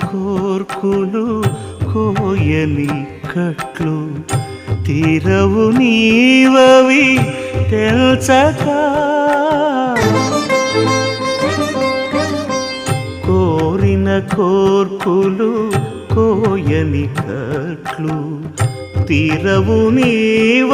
కోర్కులు కోయని కట్లు తీరవు నీవవి తెల్చక. కోరిన కోర్కులు కోయని కట్లు తీరవు నీవ